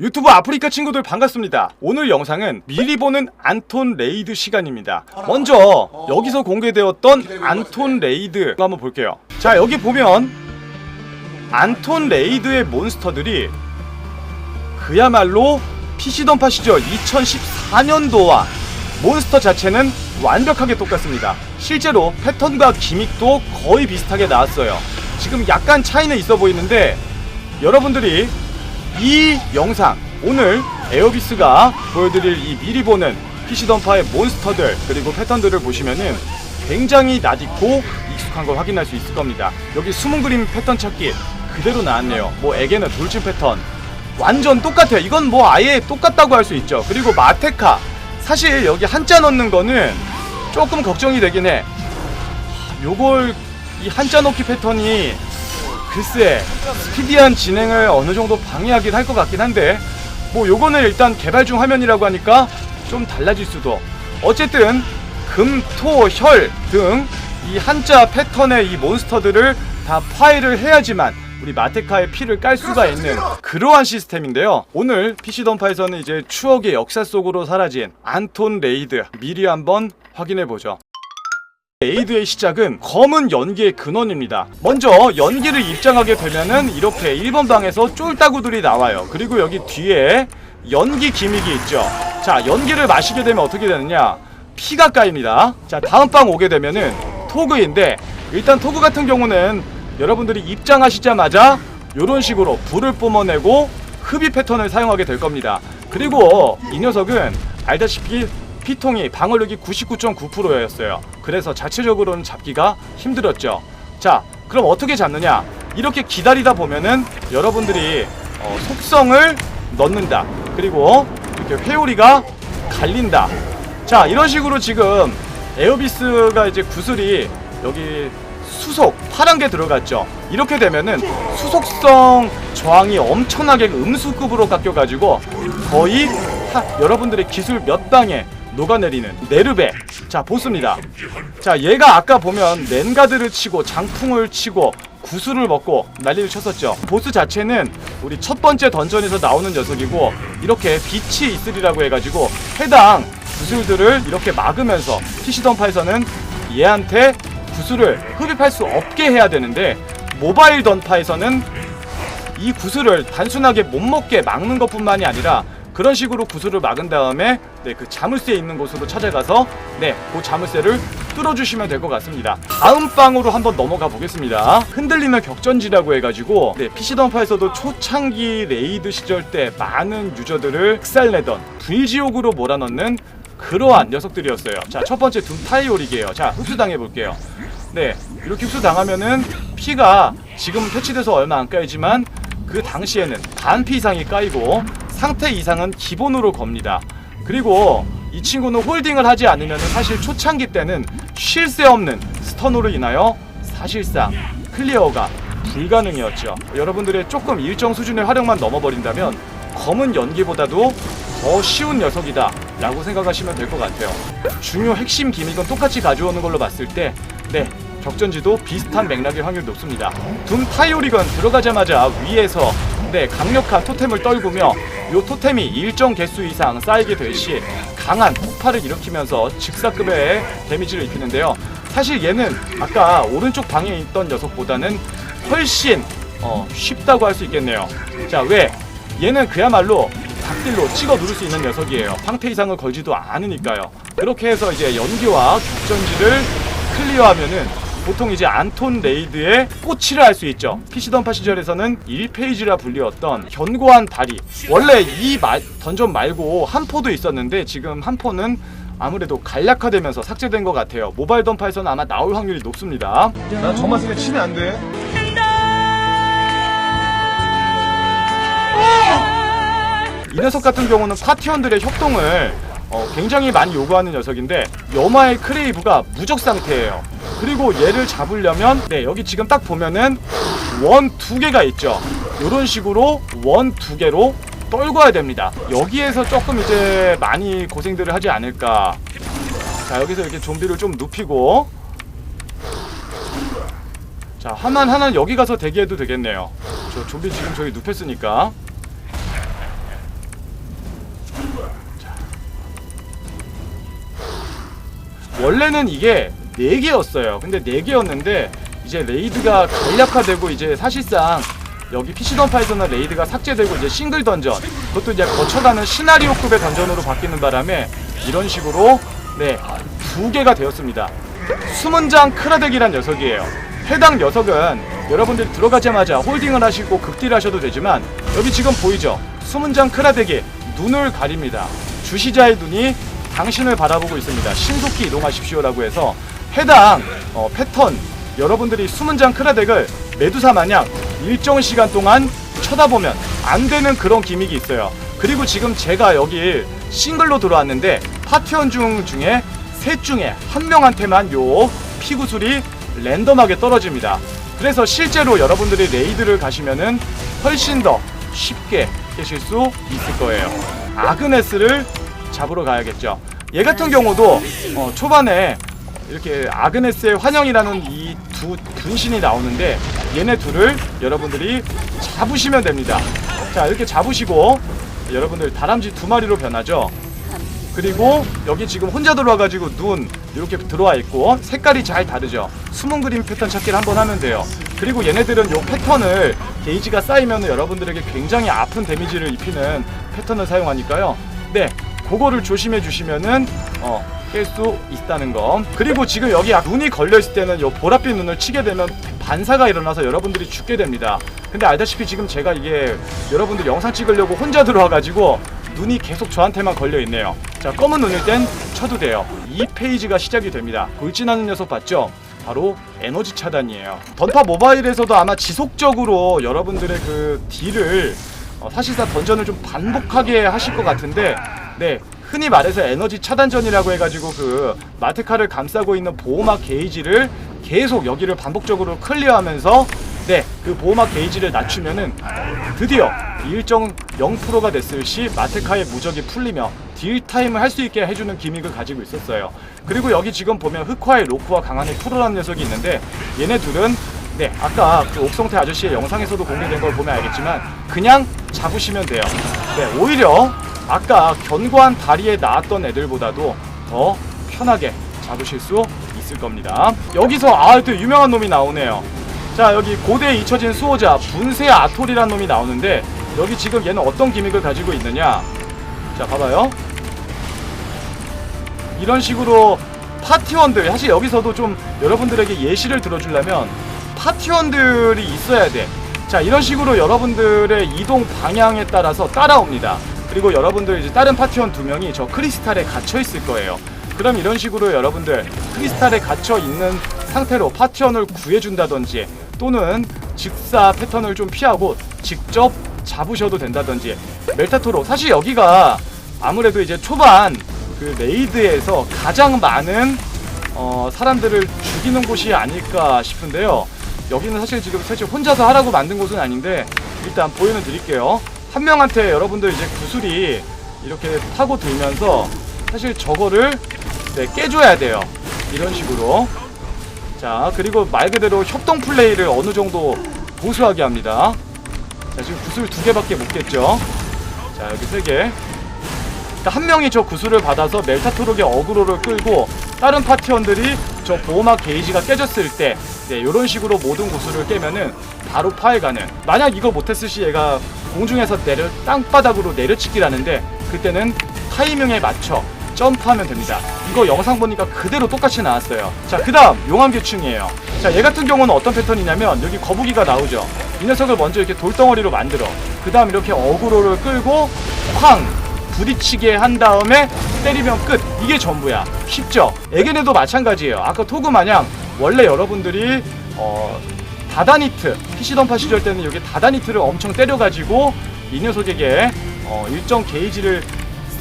유튜브 아프리카 친구들 반갑습니다. 오늘 영상은 미리 보는 안톤 레이드 시간입니다. 먼저 여기서 공개되었던 안톤 레이드 한번 볼게요. 자 여기 보면 안톤 레이드의 몬스터들이 그야말로 PC던파 시절 2014년도와 몬스터 자체는 완벽하게 똑같습니다. 실제로 패턴과 기믹도 거의 비슷하게 나왔어요. 지금 약간 차이는 있어 보이는데 여러분들이 이 영상 오늘 에어비스가 보여드릴 이 미리 보는 PC던파의 몬스터들 그리고 패턴들을 보시면은 굉장히 낯익고 익숙한 걸 확인할 수 있을 겁니다. 여기 숨은 그림 패턴 찾기 그대로 나왔네요. 뭐 에게는 돌진 패턴 완전 똑같아요. 이건 뭐 아예 똑같다고 할 수 있죠. 그리고 마테카 사실 여기 한자 넣는 거는 조금 걱정이 되긴 해. 요걸 이 한자 넣기 패턴이 글쎄 스피디한 진행을 어느 정도 방해하긴 할 것 같긴 한데 뭐 요거는 일단 개발 중 화면이라고 하니까 좀 달라질 수도 어쨌든 금, 토, 혈 등 이 한자 패턴의 이 몬스터들을 다 파일을 해야지만 우리 마테카의 피를 깔 수가 있는 그러한 시스템인데요. 오늘 PC 던파에서는 이제 추억의 역사 속으로 사라진 안톤 레이드 미리 한번 확인해 보죠. 에이드의 시작은 검은 연기의 근원입니다. 먼저 연기를 입장하게 되면은 이렇게 1번 방에서 쫄따구들이 나와요. 그리고 여기 뒤에 연기 기믹이 있죠. 자, 연기를 마시게 되면 어떻게 되느냐? 피가 까입니다. 자, 다음 방 오게 되면은 토그인데 일단 토그 같은 경우는 여러분들이 입장하시자마자 이런 식으로 불을 뿜어내고 흡입 패턴을 사용하게 될 겁니다. 그리고 이 녀석은 알다시피 피통이 방어력이 99.9%였어요. 그래서 자체적으로는 잡기가 힘들었죠. 자, 그럼 어떻게 잡느냐? 이렇게 기다리다 보면은 여러분들이 어, 속성을 넣는다. 그리고 이렇게 회오리가 갈린다. 자, 이런 식으로 지금 에어비스가 이제 구슬이 여기 수속 파란 게 들어갔죠. 이렇게 되면은 수속성 저항이 엄청나게 음수급으로 깎여가지고 거의 하, 여러분들의 기술 몇 방에 녹아내리는 네르베. 자 보스입니다. 자 얘가 아까 보면 렌가드를 치고 장풍을 치고 구슬을 먹고 난리를 쳤었죠. 보스 자체는 우리 첫 번째 던전에서 나오는 녀석이고 이렇게 빛이 있으리라고 해가지고 해당 구슬들을 이렇게 막으면서 PC던파에서는 얘한테 구슬을 흡입할 수 없게 해야 되는데 모바일 던파에서는 이 구슬을 단순하게 못 먹게 막는 것뿐만이 아니라 그런 식으로 구슬을 막은 다음에 네, 그 자물쇠 있는 곳으로 찾아가서 네, 그 자물쇠를 뚫어주시면 될 것 같습니다. 다음 방으로 한번 넘어가 보겠습니다. 흔들리는 격전지라고 해가지고 네, PC던파에서도 초창기 레이드 시절 때 많은 유저들을 흑살내던 불지옥으로 몰아넣는 그러한 녀석들이었어요. 자, 첫 번째 둠 타이오릭이에요. 자, 흡수당해 볼게요. 네, 이렇게 흡수당하면은 피가 지금 패치돼서 얼마 안 까이지만 그 당시에는 반피 이상이 까이고 상태 이상은 기본으로 겁니다. 그리고 이 친구는 홀딩을 하지 않으면 사실 초창기 때는 쉴 새 없는 스턴으로 인하여 사실상 클리어가 불가능이었죠. 여러분들의 조금 일정 수준의 활용만 넘어버린다면 검은 연기보다도 더 쉬운 녀석이다 라고 생각하시면 될 것 같아요. 중요 핵심 기믹은 똑같이 가져오는 걸로 봤을 때 네, 격전지도 비슷한 맥락의 확률이 높습니다. 둠 타이오릭은 들어가자마자 위에서 네, 강력한 토템을 떨구며 요 토템이 일정 개수 이상 쌓이게 될 시 강한 폭발을 일으키면서 즉사급의 데미지를 입히는데요. 사실 얘는 아까 오른쪽 방에 있던 녀석보다는 훨씬 어, 쉽다고 할 수 있겠네요. 자, 왜? 얘는 그야말로 닭딜로 찍어 누를 수 있는 녀석이에요. 방패 이상을 걸지도 않으니까요. 그렇게 해서 이제 연기와 격전지를 클리어하면은 보통 이제 안톤 레이드의 꼬치를 할 수 있죠. PC던파 시절에서는 1페이지라 불리웠던 견고한 다리. 원래 이 마, 던전 말고 한 포도 있었는데 지금 한 포는 아무래도 간략화되면서 삭제된 것 같아요. 모바일 던파에서는 아마 나올 확률이 높습니다. 나 저만 쓰면 치면 안 돼. 이 녀석 같은 경우는 파티원들의 협동을 어, 굉장히 많이 요구하는 녀석인데 여마의 크레이브가 무적 상태예요. 그리고 얘를 잡으려면 네 여기 지금 딱 보면은 원 두 개가 있죠. 이런 식으로 원 두 개로 떨궈야 됩니다. 여기에서 조금 이제 많이 고생들을 하지 않을까. 자 여기서 이렇게 좀비를 좀 눕히고. 자 하나는 하나 여기 가서 대기해도 되겠네요. 저 좀비 지금 저기 눕혔으니까. 원래는 이게 4개였어요. 근데 4개였는데 이제 레이드가 간략화되고 이제 사실상 여기 PC던파에서는 레이드가 삭제되고 이제 싱글 던전 그것도 이제 거쳐가는 시나리오급의 던전으로 바뀌는 바람에 이런 식으로 네두 개가 되었습니다. 수문장 크라덱이란 녀석이에요. 해당 녀석은 여러분들이 들어가자마자 홀딩을 하시고 극딜 하셔도 되지만 여기 지금 보이죠? 수문장 크라덱이 눈을 가립니다. 주시자의 눈이 당신을 바라보고 있습니다. 신속히 이동하십시오 라고 해서 해당 어, 패턴 여러분들이 수문장 크라덱을 메두사 마냥 일정 시간 동안 쳐다보면 안 되는 그런 기믹이 있어요. 그리고 지금 제가 여기 싱글로 들어왔는데 파티원 중 중에 셋 중에 한 명한테만 요 피구술이 랜덤하게 떨어집니다. 그래서 실제로 여러분들이 레이드를 가시면은 훨씬 더 쉽게 깨실 수 있을 거예요. 아그네스를 잡으러 가야겠죠. 얘 같은 경우도 어, 초반에 이렇게 아그네스의 환영이라는 이 두 분신이 나오는데 얘네 둘을 여러분들이 잡으시면 됩니다. 자 이렇게 잡으시고 여러분들 다람쥐 두 마리로 변하죠. 그리고 여기 지금 혼자 들어와가지고 눈 이렇게 들어와 있고 색깔이 잘 다르죠. 숨은 그림 패턴 찾기를 한번 하면 돼요. 그리고 얘네들은 요 패턴을 게이지가 쌓이면 여러분들에게 굉장히 아픈 데미지를 입히는 패턴을 사용하니까요. 네, 그거를 조심해 주시면은 어, 깰 수 있다는 거. 그리고 지금 여기 약- 눈이 걸려 있을 때는 요 보랏빛 눈을 치게 되면 반사가 일어나서 여러분들이 죽게 됩니다. 근데 알다시피 지금 제가 이게 여러분들 영상 찍으려고 혼자 들어와가지고 눈이 계속 저한테만 걸려 있네요. 자, 검은 눈일 땐 쳐도 돼요. 이 페이지가 시작이 됩니다. 돌진하는 녀석 봤죠? 바로 에너지 차단이에요. 던파 모바일에서도 아마 지속적으로 여러분들의 그 딜을 어, 사실상 던전을 좀 반복하게 하실 것 같은데, 네. 흔히 말해서 에너지 차단전이라고 해가지고 그 마테카를 감싸고 있는 보호막 게이지를 계속 여기를 반복적으로 클리어하면서 네, 그 보호막 게이지를 낮추면은 드디어 일정 0%가 됐을 시 마테카의 무적이 풀리며 딜 타임을 할 수 있게 해주는 기믹을 가지고 있었어요. 그리고 여기 지금 보면 흑화의 로크와 강한의 프로라는 녀석이 있는데 얘네 둘은 네, 아까 그 옥성태 아저씨의 영상에서도 공개된 걸 보면 알겠지만 그냥 잡으시면 돼요. 네, 오히려 아까 견고한 다리에 나왔던 애들보다도 더 편하게 잡으실 수 있을 겁니다. 여기서 아 또 유명한 놈이 나오네요. 자 여기 고대에 잊혀진 수호자 분쇄 아톨이라는 놈이 나오는데 여기 지금 얘는 어떤 기믹을 가지고 있느냐 자 봐봐요 이런 식으로 파티원들 사실 여기서도 좀 여러분들에게 예시를 들어주려면 파티원들이 있어야 돼자 이런 식으로 여러분들의 이동 방향에 따라서 따라옵니다 그리고 여러분들 이제 다른 파티원 두 명이 저 크리스탈에 갇혀 있을 거예요 그럼 이런 식으로 여러분들 크리스탈에 갇혀 있는 상태로 파티원을 구해준다든지 또는 직사 패턴을 좀 피하고 직접 잡으셔도 된다든지 멜타토로 사실 여기가 아무래도 이제 초반 그 레이드에서 가장 많은 어, 사람들을 죽이는 곳이 아닐까 싶은데요. 여기는 사실 지금 사실 혼자서 하라고 만든 곳은 아닌데 일단 보여는 드릴게요. 한 명한테 여러분들 이제 구슬이 이렇게 타고 들면서 사실 저거를 네, 깨줘야 돼요. 이런 식으로. 자, 그리고 말 그대로 협동 플레이를 어느 정도 고수하게 합니다. 자, 지금 구슬 두 개밖에 못 깼죠. 자, 여기 세 개. 그러니까 한 명이 저 구슬을 받아서 멜타토록의 어그로를 끌고 다른 파티원들이 저 보호막 게이지가 깨졌을 때 네, 이런 식으로 모든 구슬을 깨면은 바로 파해 가는 만약 이거 못했을 시 얘가 공중에서 내려 땅바닥으로 내려치기라는데 그때는 타이밍에 맞춰 점프하면 됩니다 이거 영상 보니까 그대로 똑같이 나왔어요 자 그 다음 용암괴충이에요 자 얘 같은 경우는 어떤 패턴이냐면 여기 거북이가 나오죠 이 녀석을 먼저 이렇게 돌덩어리로 만들어 그 다음 이렇게 어그로를 끌고 쾅 부딪히게 한 다음에 때리면 끝. 이게 전부야. 쉽죠? 에게네도 마찬가지예요. 아까 토그 마냥 원래 여러분들이 어 다다니트 PC 던파 시절 때는 여기 다다니트를 엄청 때려가지고 이 녀석에게 어 일정 게이지를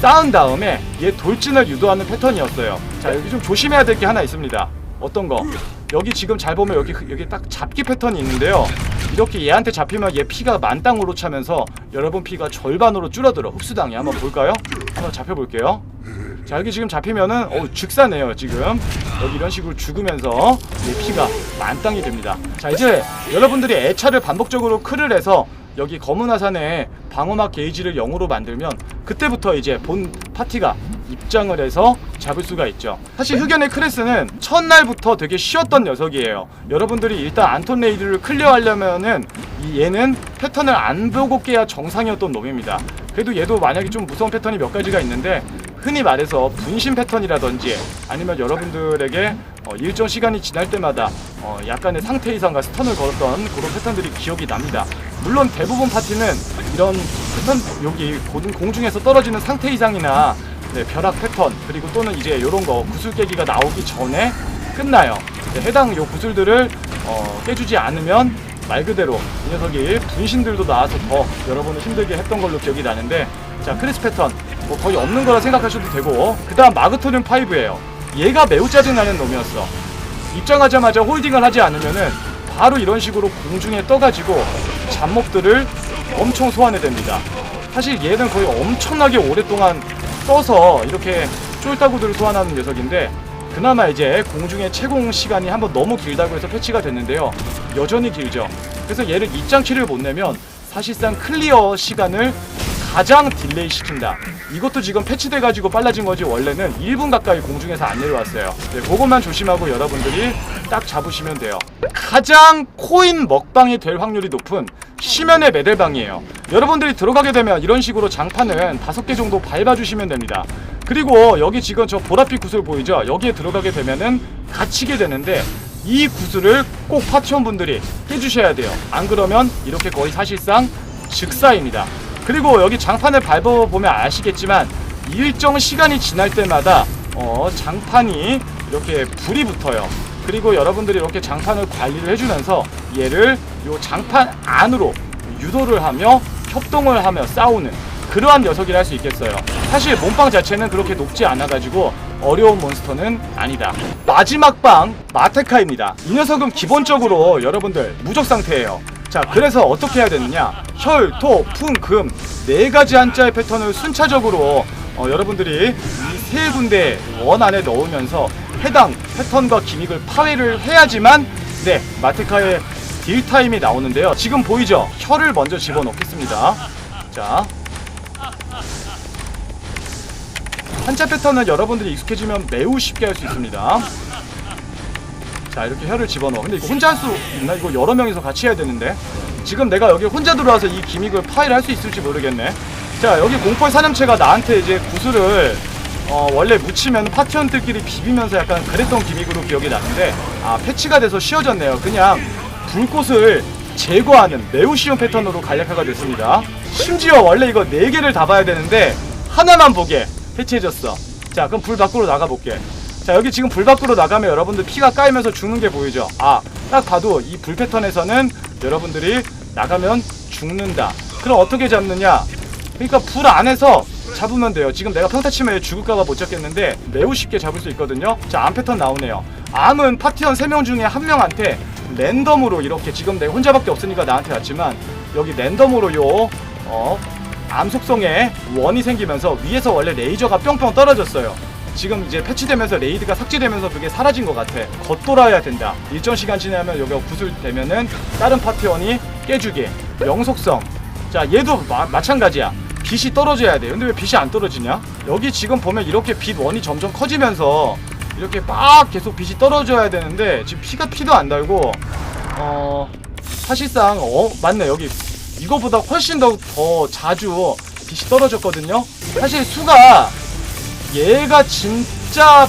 쌓은 다음에 얘 돌진을 유도하는 패턴이었어요. 자 여기 좀 조심해야 될 게 하나 있습니다. 어떤 거? 여기 지금 잘 보면 여기 여기 딱 잡기 패턴이 있는데요. 이렇게 얘한테 잡히면 얘 피가 만땅으로 차면서 여러분 피가 절반으로 줄어들어 흡수당해. 한번 볼까요? 한번 잡혀볼게요. 자 여기 지금 잡히면은 어 즉사네요 지금 여기 이런 식으로 죽으면서 얘 피가 만땅이 됩니다. 자 이제 여러분들이 애차를 반복적으로 클을 해서 여기 검은 화산에 방어막 게이지를 0으로 만들면 그때부터 이제 본 파티가 입장을 해서 잡을 수가 있죠. 사실 흑연의 크레스는 첫날부터 되게 쉬웠던 녀석이에요. 여러분들이 일단 안톤 레이드를 클리어하려면은 이 얘는 패턴을 안 보고 깨야 정상이었던 놈입니다. 그래도 얘도 만약에 좀 무서운 패턴이 몇 가지가 있는데 흔히 말해서 분신 패턴이라든지 아니면 여러분들에게 어, 일정 시간이 지날 때마다 어, 약간의 상태 이상과 스턴을 걸었던 그런 패턴들이 기억이 납니다. 물론 대부분 파티는 이런 패턴 여기 고- 공중에서 떨어지는 상태 이상이나 네, 벼락 패턴 그리고 또는 이제 이런 거 구슬 깨기가 나오기 전에 끝나요. 네, 해당 요 구슬들을 어, 깨주지 않으면 말 그대로 이 녀석이 분신들도 나와서 더 여러분을 힘들게 했던 걸로 기억이 나는데 자 크리스 패턴 뭐 거의 없는 거라 생각하셔도 되고 그 다음 마그토늄 5예요 얘가 매우 짜증나는 놈이었어 입장하자마자 홀딩을 하지 않으면은 바로 이런 식으로 공중에 떠가지고 잡목들을 엄청 소환해댑니다 사실 얘는 거의 엄청나게 오랫동안 떠서 이렇게 쫄따구들을 소환하는 녀석인데 그나마 이제 공중의 채공 시간이 한번 너무 길다고 해서 패치가 됐는데요. 여전히 길죠. 그래서 얘를 입장키를 못 내면 사실상 클리어 시간을 가장 딜레이 시킨다. 이것도 지금 패치돼가지고 빨라진 거지 원래는 1분 가까이 공중에서 안 내려왔어요. 네, 그것만 조심하고 여러분들이 딱 잡으시면 돼요. 가장 코인 먹방이 될 확률이 높은 시면의 메델방이에요. 여러분들이 들어가게 되면 이런 식으로 장판은 다섯 개 정도 밟아주시면 됩니다. 그리고 여기 지금 저 보랏빛 구슬 보이죠? 여기에 들어가게 되면은 갇히게 되는데 이 구슬을 꼭 파티원분들이 깨주셔야 돼요. 안 그러면 이렇게 거의 사실상 즉사입니다. 그리고 여기 장판을 밟아보면 아시겠지만 일정 시간이 지날 때마다 어, 장판이 이렇게 불이 붙어요. 그리고 여러분들이 이렇게 장판을 관리를 해주면서 얘를 요 장판 안으로 유도를 하며 협동을 하며 싸우는 그러한 녀석이라 할 수 있겠어요. 사실 몸빵 자체는 그렇게 높지 않아가지고 어려운 몬스터는 아니다. 마지막 방 마테카입니다. 이 녀석은 기본적으로 여러분들 무적 상태예요. 자, 그래서 어떻게 해야 되느냐? 혈, 토, 풍, 금 네 가지 한자의 패턴을 순차적으로 어, 여러분들이 이 세 군데 원 안에 넣으면서 해당 패턴과 기믹을 파괴를 해야지만 네 마테카의 딜 타임이 나오는데요. 지금 보이죠? 혈을 먼저 집어넣겠습니다. 자, 한자 패턴은 여러분들이 익숙해지면 매우 쉽게 할 수 있습니다. 자 이렇게 혀를 집어넣어. 근데 이거 혼자 할 수 있나? 이거 여러 명이서 같이 해야 되는데. 지금 내가 여기 혼자 들어와서 이 기믹을 파일 할 수 있을지 모르겠네. 자 여기 공포의 사념체가 나한테 이제 구슬을 어, 원래 묻히면 파티원들끼리 비비면서 약간 그랬던 기믹으로 기억이 나는데 아 패치가 돼서 쉬워졌네요. 그냥 불꽃을 제거하는 매우 쉬운 패턴으로 간략화가 됐습니다. 심지어 원래 이거 4개를 다 봐야 되는데 하나만 보게 패치해졌어. 자 그럼 불 밖으로 나가볼게 자 여기 지금 불 밖으로 나가면 여러분들 피가 까이면서 죽는 게 보이죠? 아딱 봐도 이 불 패턴에서는 여러분들이 나가면 죽는다. 그럼 어떻게 잡느냐? 그러니까 불 안에서 잡으면 돼요. 지금 내가 평타 치면 얘 죽을까봐 못 잡겠는데 매우 쉽게 잡을 수 있거든요. 자 암 패턴 나오네요. 암은 파티원 3명 중에 한 명한테 랜덤으로 이렇게 지금 내가 혼자밖에 없으니까 나한테 왔지만 여기 랜덤으로 요 어, 암 속성에 원이 생기면서 위에서 원래 레이저가 뿅뿅 떨어졌어요. 지금 이제 패치되면서 레이드가 삭제되면서 그게 사라진 것 같아. 겉돌아야 된다. 일정 시간 지나면 여기가 구슬되면은 다른 파티원이 깨주게. 영속성. 자 얘도 마, 마찬가지야. 빛이 떨어져야 돼. 근데 왜 빛이 안 떨어지냐? 여기 지금 보면 이렇게 빛 원이 점점 커지면서 이렇게 막 계속 빛이 떨어져야 되는데 지금 피가 피도 안 달고 어 사실상 어 맞네 여기 이거보다 훨씬 더, 더 자주 빛이 떨어졌거든요. 사실 수가 얘가 진짜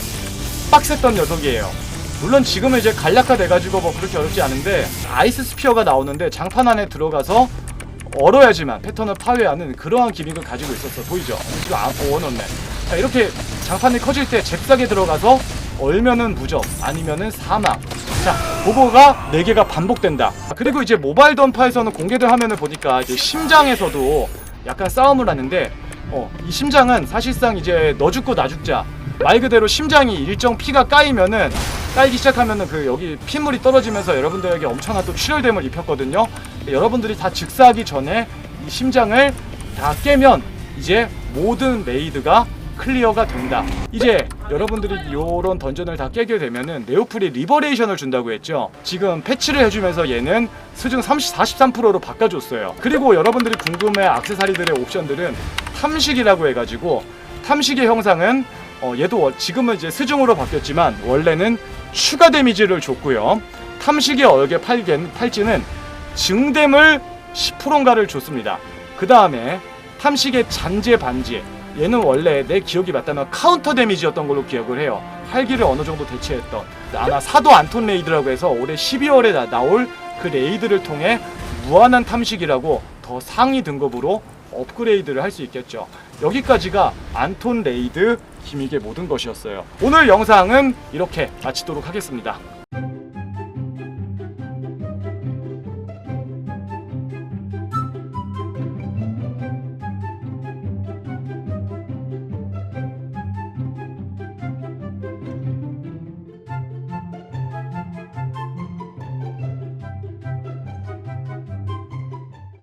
빡셌던 녀석이에요. 물론 지금은 이제 간략화 돼가지고 뭐 그렇게 어렵지 않은데 아이스 스피어가 나오는데 장판 안에 들어가서 얼어야지만 패턴을 파괴하는 그러한 기믹을 가지고 있었어 보이죠? 지금 안 얼어놓네 자 이렇게 장판이 커질 때 잽싸게 들어가서 얼면은 무적 아니면은 사망 자 그거가 4개가 반복된다 그리고 이제 모바일 던파에서는 공개된 화면을 보니까 이제 심장에서도 약간 싸움을 하는데 어, 이 심장은 사실상 이제 너 죽고 나 죽자 말 그대로 심장이 일정 피가 까이면은 까이기 시작하면은 그 여기 핏물이 떨어지면서 여러분들에게 엄청난 또 출혈됨을 입혔거든요. 여러분들이 다 즉사하기 전에 이 심장을 다 깨면 이제 모든 레이드가 클리어가 된다. 이제 여러분들이 이런 던전을 다 깨게 되면은 네오플이 리버레이션을 준다고 했죠. 지금 패치를 해주면서 얘는 수중 30, 43%로 바꿔줬어요. 그리고 여러분들이 궁금해 악세사리들의 옵션들은 탐식이라고 해가지고 탐식의 형상은 어, 얘도 워- 지금은 이제 스중으로 바뀌었지만 원래는 추가 데미지를 줬고요. 탐식의 얼개 팔찌는 증댐을 10%인가를 줬습니다. 그 다음에 탐식의 잔재 반지 얘는 원래 내 기억이 맞다면 카운터 데미지였던 걸로 기억을 해요. 활기를 어느 정도 대체했던 아마 사도 안톤 레이드라고 해서 올해 12월에 나, 나올 그 레이드를 통해 무한한 탐식이라고 더 상위 등급으로 업그레이드를 할 수 있겠죠. 여기까지가 안톤 레이드 기믹의 모든 것이었어요. 오늘 영상은 이렇게 마치도록 하겠습니다.